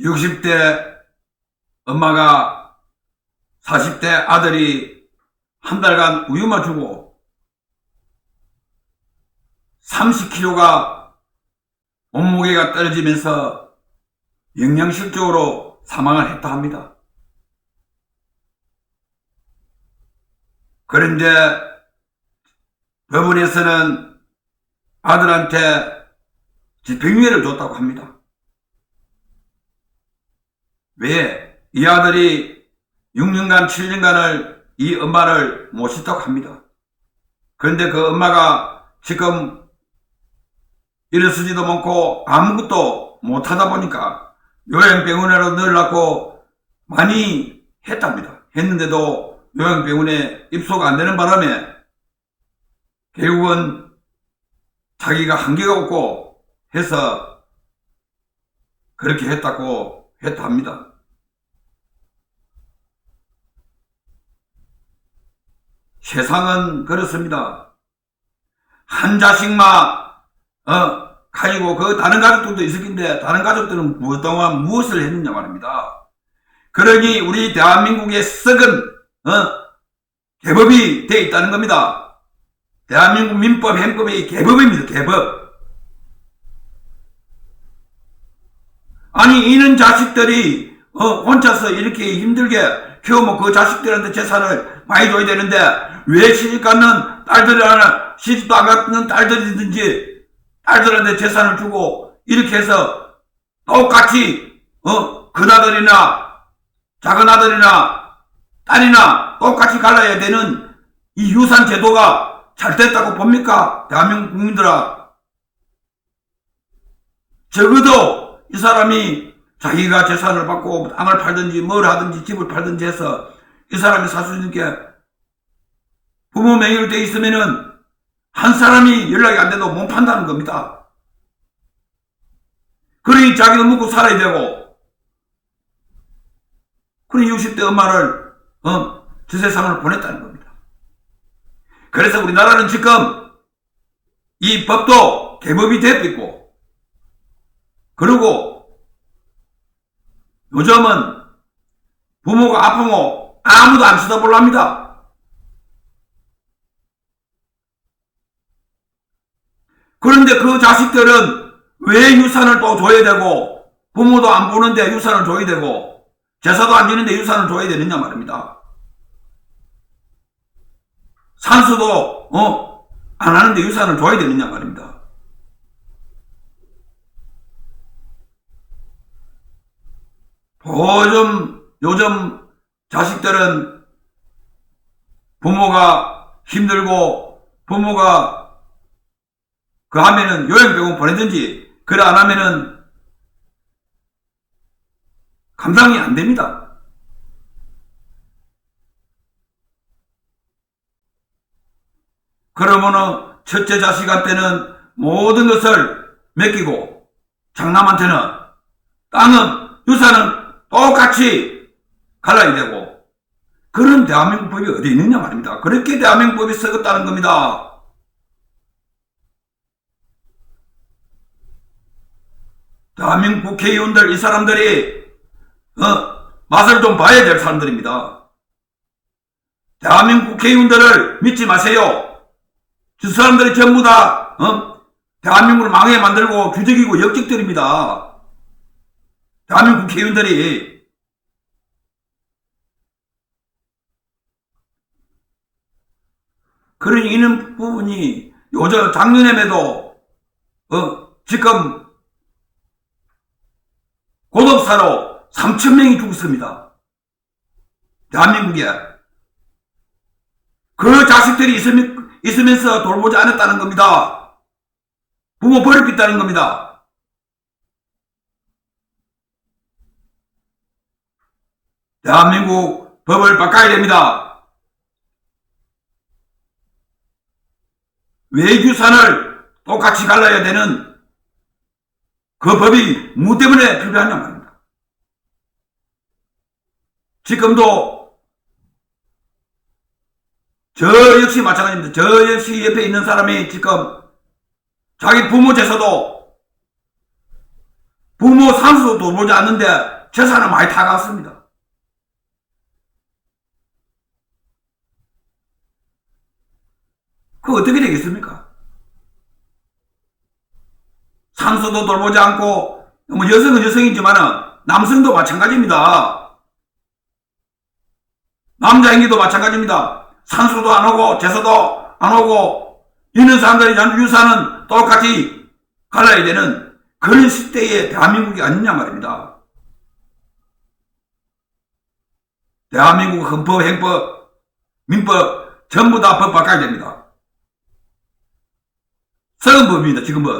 60대 엄마가 40대 아들이 한 달간 우유만 주고 30kg가 몸무게가 떨어지면서 영양실적으로 사망을 했다 합니다. 그런데 법원에서는 아들한테 집행유예를 줬다고 합니다. 왜? 이 아들이 6년간, 7년간을 이 엄마를 모셨다고 합니다. 그런데 그 엄마가 지금 일어서지도 않고 아무것도 못하다 보니까 요양병원으로 넣으려고 많이 했답니다. 했는데도 요양병원에 입소가 안 되는 바람에 결국은 자기가 한계가 없고 해서 그렇게 했다고 했다 합니다. 세상은 그렇습니다. 한 자식만 어 가지고 그 다른 가족들도 있을 텐데 다른 가족들은 무엇 동안 무엇을 했느냐 말입니다. 그러니 우리 대한민국의 썩은 어 개법이 되어 있다는 겁니다. 대한민국 민법 행법이 개법입니다. 개법. 아니 이는 자식들이 어, 혼자서 이렇게 힘들게 키우면 그 자식들한테 재산을 많이 줘야 되는데 왜 시집 갖는 딸들이나 시집도 안 갖는 딸들이든지 딸들한테 재산을 주고 이렇게 해서 똑같이 어, 큰 아들이나 작은 아들이나 딸이나 똑같이 갈라야 되는 이 유산 제도가 잘 됐다고 봅니까? 대한민국 국민들아. 적어도 이 사람이 자기가 재산을 받고 땅을 팔든지 뭘 하든지 집을 팔든지 해서 이 사람이 게 부모 명의로 돼 있으면은 한 사람이 연락이 안 돼도 못 판다는 겁니다. 그러니 자기도 먹고 살아야 되고 그러니 60대 엄마를 어, 저 세상을 보냈다는 겁니다. 그래서 우리나라는 지금 이 법도 개법이 되고 있고 그리고 요즘은 부모가 아프면 아무도 안 쳐다볼라 합니다. 그런데 그 자식들은 왜 유산을 또 줘야 되고 부모도 안 보는데 유산을 줘야 되고 제사도 안 지는데 유산을 줘야 되느냐 말입니다. 산수도 어 안 하는데 유산을 줘야 되느냐 말입니다. 요즘 요즘 자식들은 부모가 힘들고 부모가 그 하면은 요양병원 보내든지 그래 안 하면은 감당이 안 됩니다. 그러면은 첫째 자식한테는 모든 것을 맡기고 장남한테는 땅은 유산은 똑같이 갈라야 되고 그런 대한민국 법이 어디 있느냐 말입니다. 그렇게 대한민국 법이 썩었다는 겁니다. 대한민국 국회의원들 이 사람들이 어, 맛을 좀 봐야 될 사람들입니다. 대한민국 국회의원들을 믿지 마세요. 저 사람들이 전부 다 어? 대한민국을 망해 만들고 규적이고 역적들입니다. 대한민국 국회의원들이 그런 이런 부분이 요즘 작년에도 어, 지금 고독사로 3천 명이 죽었습니다. 대한민국에 그 자식들이 있으면, 있으면서 돌보지 않았다는 겁니다. 부모 버렸겠다는 겁니다. 대한민국 법을 바꿔야 됩니다. 외규산을 똑같이 갈라야 되는 그 법이 무 때문에 필요하냐 말입니다. 지금도 저 역시 마찬가지입니다. 저 역시 옆에 있는 사람이 지금 자기 부모 제사도 부모 산수도 돌보지 않는데 재산을 많이 타갔습니다. 그 어떻게 되겠습니까? 산수도 돌보지 않고 뭐 여성은 여성이지만 남성도 마찬가지입니다. 남자행기도 마찬가지입니다. 산수도 안 오고 제사도 안 오고 있는 사람들이 유산은 똑같이 갈라야 되는 그런 시대의 대한민국이 아니냐 말입니다. 대한민국 헌법, 행법, 민법 전부 다 법 바꿔야 됩니다. 서른법입니다. 지금은